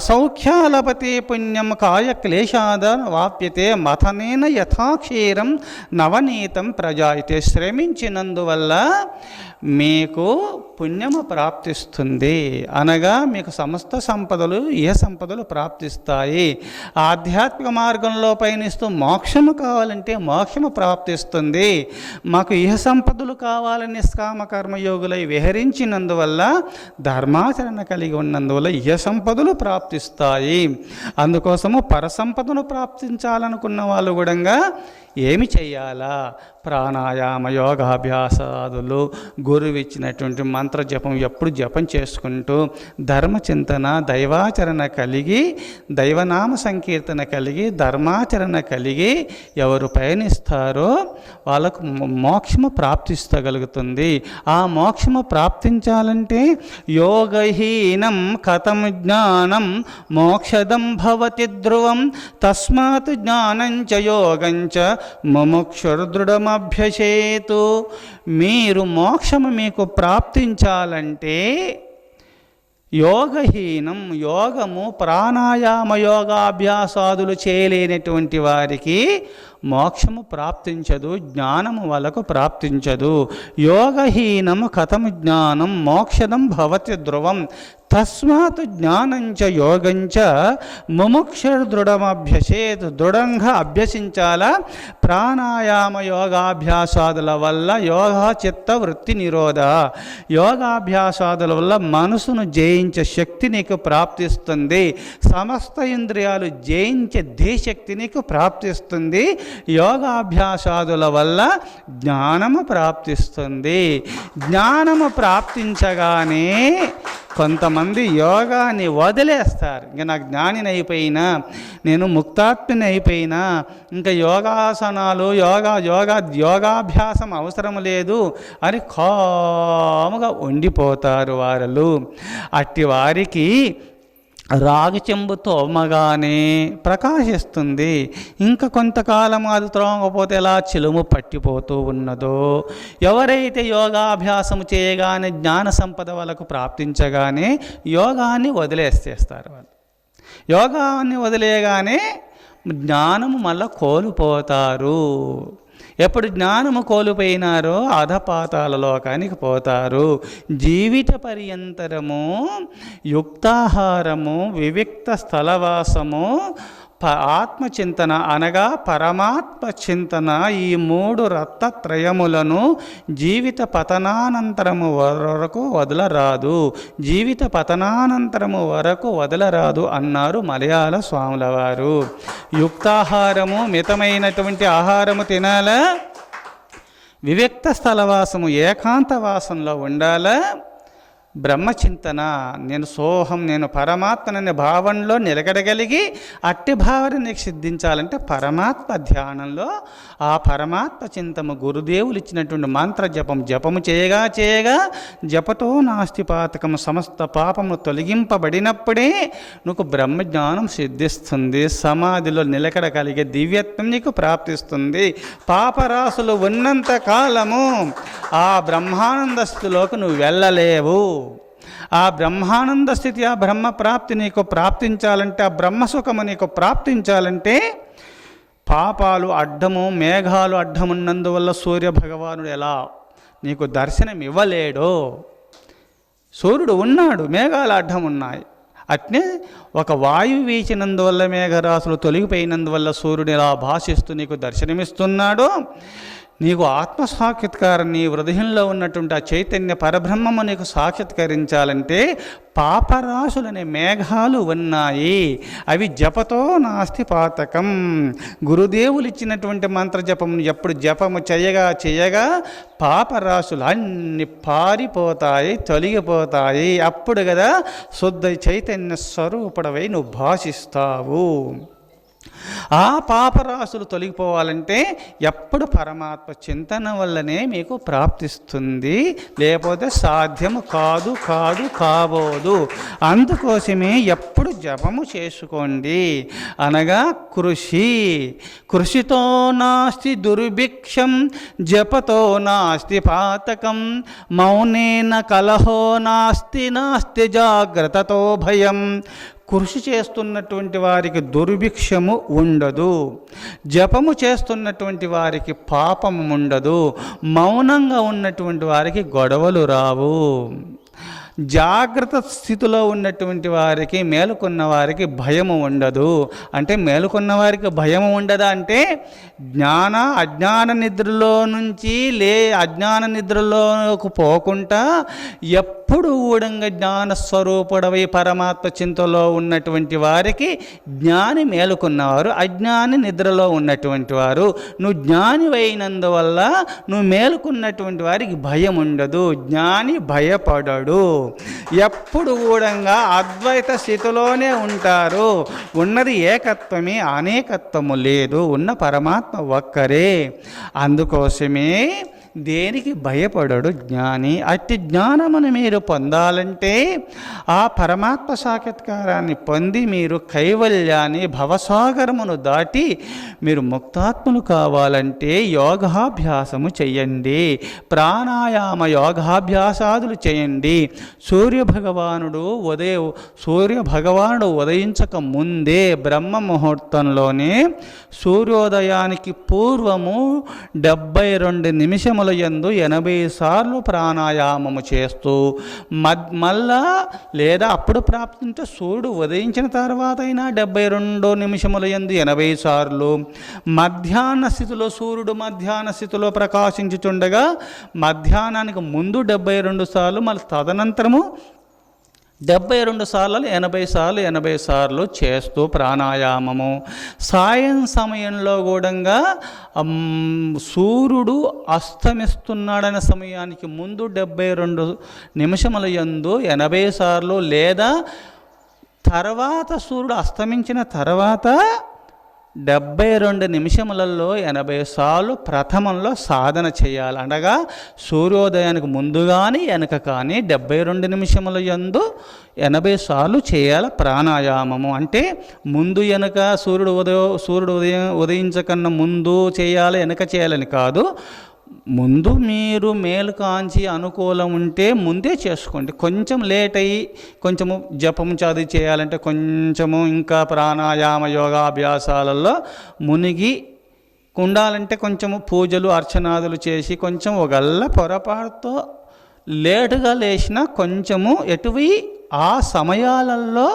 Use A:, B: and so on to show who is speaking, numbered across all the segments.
A: అసౌఖ్యాలపతే పుణ్యం కాయ క్లేశాద వాప్యతే మథనేన యథాక్షీరం నవనీతం ప్రజాయితే శ్రమించినందువల్ల మీకు పుణ్యము ప్రాప్తిస్తుంది. అనగా మీకు సమస్త సంపదలు ఏ సంపదలు ప్రాప్తిస్తాయి. ఆధ్యాత్మిక మార్గంలో పయనిస్తూ మోక్షము కావాలంటే మోక్షము ప్రాప్తిస్తుంది. మాకు ఏ సంపదలు కావాలని నిష్కామ కర్మయోగులై విహరించినందువల్ల ధర్మాచరణ కలిగి ఉన్నందువల్ల ఏ సంపదలు ప్రాప్తిస్తాయి. అందుకోసము పరసంపదను ప్రాప్తించాలనుకున్న వాళ్ళు కూడా ఏమి చేయాలా? ప్రాణాయామ యోగాభ్యాసాదులు గురువు ఇచ్చినటువంటి మంత్ర జపం ఎప్పుడు జపం చేసుకుంటూ ధర్మచింతన దైవాచరణ కలిగి దైవనామ సంకీర్తన కలిగి ధర్మాచరణ కలిగి ఎవరు పయనిస్తారో వాళ్ళకు మోక్షము ప్రాప్తిస్తగలుగుతుంది. ఆ మోక్షము ప్రాప్తించాలంటే యోగహీనం కథం జ్ఞానం మోక్షదం భవతి ధ్రువం తస్మాత్ జ్ఞానంచ యోగంచ ముముక్షుర్దృఢమభ్యసేతు మీరు మోక్షము మీకు ప్రాప్తించాలంటే యోగహీనం యోగము ప్రాణాయామ యోగాభ్యాసాదులు చేయలేనటువంటి వారికి మోక్షము ప్రాప్తించదు జ్ఞానము వాళ్ళకు ప్రాప్తించదు. యోగహీనము కథము జ్ఞానం మోక్షదం భవతి ధ్రువం. తస్మాత్ జ్ఞానంచ యోగంచ ముముక్షర్ దృఢమభ్యసేత్ దృఢంగా అభ్యసించాలా ప్రాణాయామ యోగాభ్యాసాదుల వల్ల యోగా చిత్త వృత్తి నిరోధ. యోగాభ్యాసాదుల వల్ల మనసును జయించే శక్తి నీకు ప్రాప్తిస్తుంది. సమస్త ఇంద్రియాలు జయించే ధీశక్తి నీకు ప్రాప్తిస్తుంది. యోగాభ్యాసాదుల వల్ల జ్ఞానము ప్రాప్తిస్తుంది. జ్ఞానము ప్రాప్తించగానే కొంతమంది యోగాని వదిలేస్తారు. ఇంకా నాకు జ్ఞానిని అయిపోయినా నేను ముక్తాత్మిని అయిపోయినా ఇంకా యోగాసనాలు యోగా యోగా యోగాభ్యాసం అవసరం లేదు. అని కాముగా ఉండిపోతారు వారు అట్టి వారికి రాగి చెంబు తోమగానే ప్రకాశిస్తుంది. ఇంకా కొంతకాలం అది త్రోమకపోతే ఎలా చిలుము పట్టిపోతూ ఉన్నదో. ఎవరైతే యోగాభ్యాసం చేయగానే జ్ఞాన సంపద వాళ్ళకు ప్రాప్తించగానే యోగాన్ని వదిలేసేస్తారు వాళ్ళు. యోగాన్ని వదిలేయగానే జ్ఞానము మళ్ళా కోల్పోతారు. ఎప్పుడు జ్ఞానము కోల్పోయినారో అధపాతాల లోకానికి పోతారు. జీవిత పర్యంతరము యుక్తాహారము వివిక్త స్థలవాసము ఆత్మచింతన అనగా పరమాత్మ చింతన ఈ మూడు రత్నత్రయములను జీవిత పతనానంతరము వరకు వదలరాదు. జీవిత పతనానంతరము వరకు వదలరాదు అన్నారు మలయాళ స్వాముల వారు యుక్తాహారము మితమైనటువంటి ఆహారము తినాలా. వివిక్త స్థలవాసము ఏకాంతవాసంలో ఉండాలా. బ్రహ్మచింతన నేను సోహం నేను పరమాత్మననే భావనలో నిలకడగలిగి అట్టి భావన నీకు సిద్ధించాలంటే పరమాత్మ ధ్యానంలో ఆ పరమాత్మ చింతము గురుదేవులు ఇచ్చినటువంటి మంత్ర జపం జపము చేయగా చేయగా జపతో నాస్తిపాతకము సమస్త పాపము తొలగింపబడినప్పుడే నీకు బ్రహ్మజ్ఞానం సిద్ధిస్తుంది. సమాధిలో నిలకడ కలిగే దివ్యత్వం నీకు ప్రాప్తిస్తుంది. పాపరాశులు ఉన్నంత కాలము ఆ బ్రహ్మానందస్థులోకి నువ్వు వెళ్ళలేవు. ఆ బ్రహ్మానంద స్థితి ఆ బ్రహ్మ ప్రాప్తి నీకు ప్రాప్తించాలంటే ఆ బ్రహ్మసుఖము నీకు ప్రాప్తించాలంటే పాపాలు అడ్డము మేఘాలు అడ్డమున్నందువల్ల సూర్య భగవానుడు ఎలా? నీకు దర్శనం ఇవ్వలేడో సూర్యుడు ఉన్నాడు మేఘాలు అడ్డం ఉన్నాయి అట్నే ఒక వాయువు వీచినందువల్ల మేఘరాశులు తొలగిపోయినందువల్ల సూర్యుడు ఎలా భాషిస్తూ నీకు దర్శనమిస్తున్నాడో. నీకు ఆత్మ సాక్షాత్కారం నీ హృదయంలో ఉన్నటువంటి ఆ చైతన్య పరబ్రహ్మము నీకు సాక్షాత్కరించాలంటే పాపరాశులనే మేఘాలు ఉన్నాయి. అవి జపతో నాస్తి పాతకం గురుదేవులు ఇచ్చినటువంటి మంత్ర జపం ఎప్పుడు జపము చేయగా చేయగా పాపరాశులు అన్ని పారిపోతాయి తొలగిపోతాయి. అప్పుడు కదా శుద్ధ చైతన్య స్వరూపుడవై నువ్వు భాషిస్తావు. ఆ పాపరాశులు తొలగిపోవాలంటే ఎప్పుడు పరమాత్మ చింతన వల్లనే మీకు ప్రాప్తిస్తుంది. లేకపోతే సాధ్యము కాదు కాదు కాబోదు అందుకోసమే ఎప్పుడు జపము చేసుకోండి. అనగా కృషి. కృషితో నాస్తి దుర్భిక్షం జపతో నాస్తి పాతకం. మౌనేన కలహో నాస్తి నాస్తి జాగ్రత్తతో భయం. కృషి చేస్తున్నటువంటి వారికి దుర్భిక్షము ఉండదు. జపము చేస్తున్నటువంటి వారికి పాపము ఉండదు. మౌనంగా ఉన్నటువంటి వారికి గొడవలు రావు. జాగ్రత్త స్థితిలో ఉన్నటువంటి వారికి మేలుకున్న వారికి భయము ఉండదు. అంటే మేలుకున్న వారికి భయము ఉండదా అంటే జ్ఞాన అజ్ఞాన నిద్రలో నుంచి లే అజ్ఞాన నిద్రలోకి పోకుండా ఎప్పుడు ఊడంగా జ్ఞాన స్వరూపుడవై పరమాత్మ చింతలో ఉన్నటువంటి వారికి జ్ఞాని మేలుకున్నవారు అజ్ఞాని నిద్రలో ఉన్నటువంటి వారు. నువ్వు జ్ఞాని అయినందువల్ల నువ్వు మేలుకున్నటువంటి వారికి భయం ఉండదు. జ్ఞాని భయపడడు. ఎప్పుడు కూడా అద్వైత స్థితిలోనే ఉంటారు. ఉన్నది ఏకత్వమే అనేకత్వము లేదు ఉన్న పరమాత్మ ఒక్కరే. అందుకోసమే దేనికి భయపడడు జ్ఞాని? అట్టి జ్ఞానమును మీరు పొందాలంటే ఆ పరమాత్మ సాక్షాత్కారాన్ని పొంది మీరు కైవల్యాన్ని భవసాగరమును దాటి మీరు ముక్తాత్ములు కావాలంటే యోగాభ్యాసము చేయండి ప్రాణాయామ యోగాభ్యాసాదులు చేయండి సూర్య భగవానుడు ఉదయ సూర్య భగవానుడు ఉదయించక ముందే బ్రహ్మ ముహూర్తంలోనే సూర్యోదయానికి పూర్వము డెబ్బై రెండు నిమిషము యందు ఎనభై సార్లు ప్రాణాయామము చేస్తూ మద్ మళ్ళా లేదా అప్పుడు ప్రాప్తింటే సూర్యుడు ఉదయించిన తర్వాత అయినా డెబ్బై రెండో నిమిషముల యందు ఎనభై సార్లు మధ్యాహ్న స్థితిలో సూర్యుడు మధ్యాహ్న స్థితిలో ప్రకాశించుచుండగా మధ్యాహ్నానికి ముందు డెబ్బై రెండు సార్లు మళ్ళీ తదనంతరము డెబ్బై రెండు సార్లు ఎనభై సార్లు ఎనభై సార్లు చేస్తూ ప్రాణాయామము. సాయం సమయంలో కూడా సూర్యుడు అస్తమిస్తున్నాడనే సమయానికి ముందు డెబ్బై రెండు నిమిషముల యందు ఎనభై సార్లు లేదా తర్వాత సూర్యుడు అస్తమించిన తర్వాత డెబ్బై రెండు నిమిషములలో ఎనభై సార్లు ప్రథమంలో సాధన చేయాలి. అనగా సూర్యోదయానికి ముందు కానీ వెనక కానీ డెబ్బై రెండు నిమిషముల యందు ఎనభై సార్లు చేయాలి ప్రాణాయామము. అంటే ముందు వెనక సూర్యుడు ఉదయం సూర్యుడు ఉదయం ఉదయించకన్నా ముందు చేయాలి వెనక చేయాలని కాదు. ముందు మీరు మేలు కాంచి అనుకూలం ఉంటే ముందే చేసుకోండి. కొంచెం లేట్ అయ్యి కొంచెము జపం చదివి చేయాలంటే కొంచెము ఇంకా ప్రాణాయామ యోగాభ్యాసాలలో మునిగి ఉండాలంటే కొంచెము పూజలు అర్చనాదులు చేసి కొంచెం ఒకళ్ళ పొరపాటుతో లేటుగా లేచినా కొంచెము ఎటువి ఆ సమయాలలో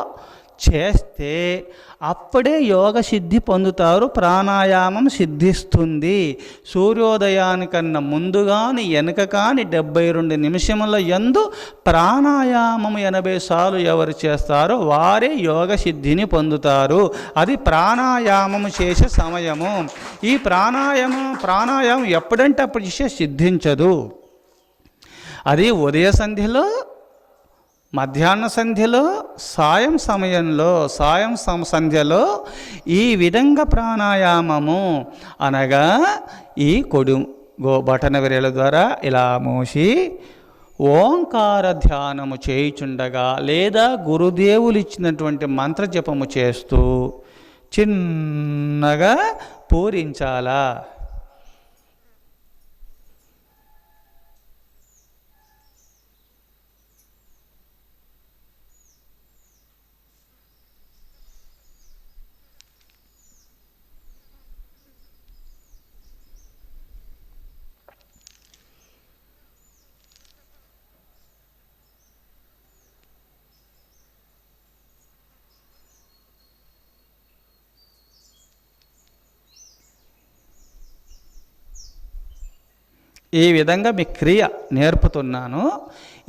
A: చేస్తే అప్పుడే యోగ సిద్ధి పొందుతారు ప్రాణాయామం సిద్ధిస్తుంది. సూర్యోదయానికన్నా ముందు కానీ వెనుక కానీ డెబ్బై రెండు నిమిషముల ఎందు ప్రాణాయామం ఎనభై సార్లు ఎవరు చేస్తారో వారే యోగ సిద్ధిని పొందుతారు. అది ప్రాణాయామం చేసే సమయము. ఈ ప్రాణాయామం ప్రాణాయామం ఎప్పుడంటే అప్పుడు చేసే సిద్ధించదు. అది ఉదయ సంధ్యలో మధ్యాహ్న సంధ్యలో సాయం సమయంలో సాయం సం సంధ్యలో ఈ విధంగా ప్రాణాయామము అనగా ఈ కొడు గో బటన విరల ద్వారా ఇలా మోసి ఓంకార ధ్యానము చేయుచుండగా లేదా గురుదేవులు ఇచ్చినటువంటి మంత్రజపము చేస్తూ చిన్నగా పూరించాలా? ఈ విధంగా మీ క్రియ నేర్పుతున్నాను.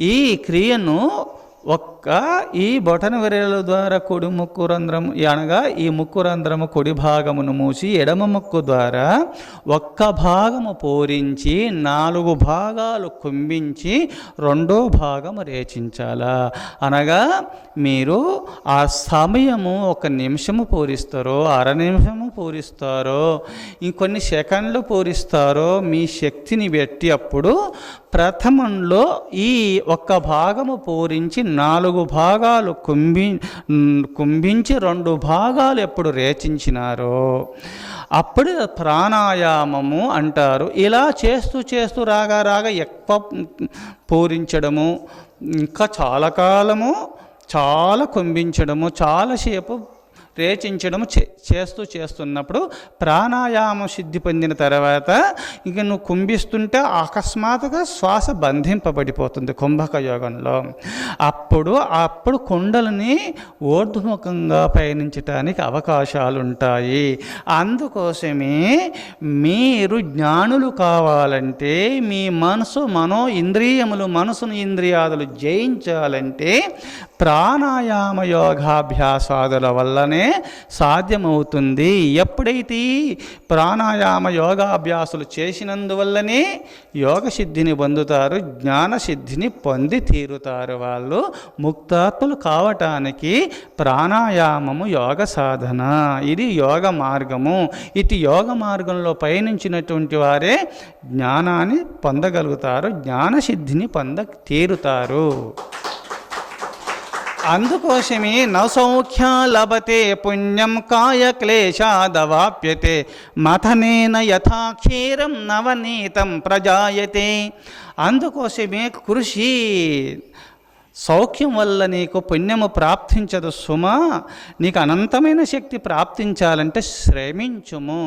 A: ఈ క్రియను ఒక్క ఈ బొటన విరల ద్వారా కుడి ముక్కు రంధ్రము అనగా ఈ ముక్కు రంధ్రము కుడి భాగమును మూసి ఎడమ ముక్కు ద్వారా ఒక్క భాగము పూరించి నాలుగు భాగాలు కుంభించి రెండో భాగము రేచించాలా. అనగా మీరు ఆ సమయము ఒక నిమిషము పూరిస్తారో అర నిమిషము పూరిస్తారో ఇంకొన్ని సెకండ్లు పూరిస్తారో మీ శక్తిని పెట్టి అప్పుడు ప్రథమంలో ఈ ఒక్క భాగము పూరించి నాలుగు భాగాలు కుంభి కుంభించి రెండు భాగాలు ఎప్పుడు రేచించినారో అప్పుడు ప్రాణాయామము అంటారు. ఇలా చేస్తూ చేస్తూ రాగా రాగా ఎక్కువ పూరించడము ఇంకా చాలా కాలము చాలా కుంభించడము చాలాసేపు రేచించడం చే చేస్తూ చేస్తున్నప్పుడు ప్రాణాయామం సిద్ధి పొందిన తర్వాత ఇక నువ్వు కుంభిస్తుంటే అకస్మాత్తుగా శ్వాస బంధింపబడిపోతుంది కుంభక యోగంలో. అప్పుడు అప్పుడు కుండలని ఊర్ధ్వముఖంగా పయనించటానికి అవకాశాలు ఉంటాయి అందుకోసమే మీరు జ్ఞానులు కావాలంటే మీ మనసు మనో ఇంద్రియములు మనసును ఇంద్రియాదులు జయించాలంటే ప్రాణాయామ యోగాభ్యాసాదుల వల్లనే సాధ్యమవుతుంది. ఎప్పుడైతే ప్రాణాయామ యోగాభ్యాసులు చేసినందువల్లనే యోగ సిద్ధిని పొందుతారు జ్ఞానసిద్ధిని పొంది తీరుతారు వాళ్ళు. ముక్తాత్ములు కావటానికి ప్రాణాయామము యోగ సాధన. ఇది యోగ మార్గము. ఇటు యోగ మార్గంలో పయనించినటువంటి వారే జ్ఞానాన్ని పొందగలుగుతారు జ్ఞానసిద్ధిని పొంద తీరుతారు. అందుకోసమే నౌసౌఖ్య లభతే పుణ్యం కాయ క్లేశాదవాప్యతే మథనేన యథా క్షీరం నవనీతం ప్రజాయతే. అందుకోసమే కృషి సౌఖ్యం వల్ల నీకు పుణ్యము ప్రాప్తించదు సుమా నీకు అనంతమైన శక్తి ప్రాప్తించాలంటే శ్రమించుము.